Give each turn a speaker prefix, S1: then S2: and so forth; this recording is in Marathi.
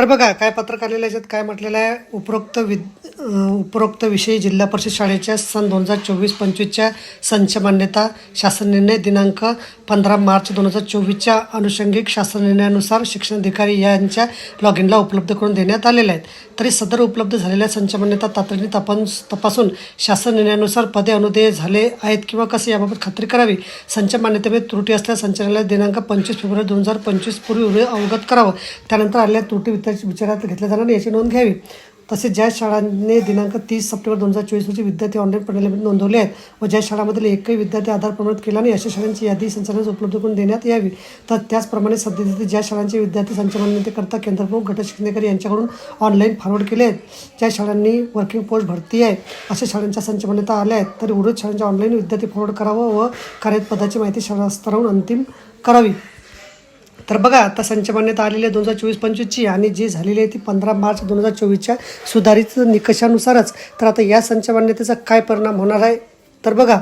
S1: तर बघा काय पत्रकार याच्यात काय म्हटलेलं आहे? उपरोक्त विद उपरोक्त विषयी जिल्हा परिषद शाळेच्या सन दोन हजार चोवीस पंचवीसच्या संच मान्यता शासन निर्णय दिनांक पंधरा मार्च दोन हजार चोवीसच्या अनुषंगिक शासन निर्णयानुसार शिक्षणाधिकारी यांच्या लॉग इनला उपलब्ध करून देण्यात आलेल्या आहेत. तरी सदर उपलब्ध झालेल्या संच मान्यता तातडीने तपास तपासून शासन निर्णयानुसार पदे अनुदेय झाले आहेत किंवा कसे याबाबत खात्री करावी? संच मान्यतेमध्ये त्रुटी असल्यास संचालनालय दिनांक पंचवीस फेब्रुवारी दोन हजार पंचवीस पूर्वी अवगत करावं. त्यानंतर आलेल्या त्रुटी विचार- विचारात घेतल्या जाणार नाही याची नोंद घ्यावी. तसेच ज्या शाळांनी दिनांक तीस सप्टेंबर दोन हजार चोवीस रोजी विद्यार्थी ऑनलाईन प्रणालीमध्ये नोंदवले आहेत व ज्या शाळांमधील एकही विद्यार्थी आधार प्रमाणित केला नाही अशा शाळांची यादी संचालनास उपलब्ध करून देण्यात यावी. तर त्याचप्रमाणे सध्या ज्या शाळांचे विद्यार्थी संचमान्यतेकरता केंद्रप्रमुख गट शिक्षणाधिकारी यांच्याकडून ऑनलाईन फॉरवर्ड केले आहेत ज्या शाळांनी वर्किंग पोस्ट भरती आहे अशा शाळांच्या संचमान्यता आल्या आहेत. तर उर्वरित शाळांच्या ऑनलाईन विद्यार्थी फॉरवर्ड करावं व कार्यपदाची माहिती शाळा स्तरावून अंतिम करावी. तर बघा आता संचमान्यात आलेले आलेली आहे दोन हजार चोवीस पंचवीसची आणि जी झालेली आहे ती पंधरा मार्च दोन हजार चोवीसच्या सुधारित निकषानुसारच. तर आता या संचमान्यतेचा काय परिणाम होणार आहे? तर बघा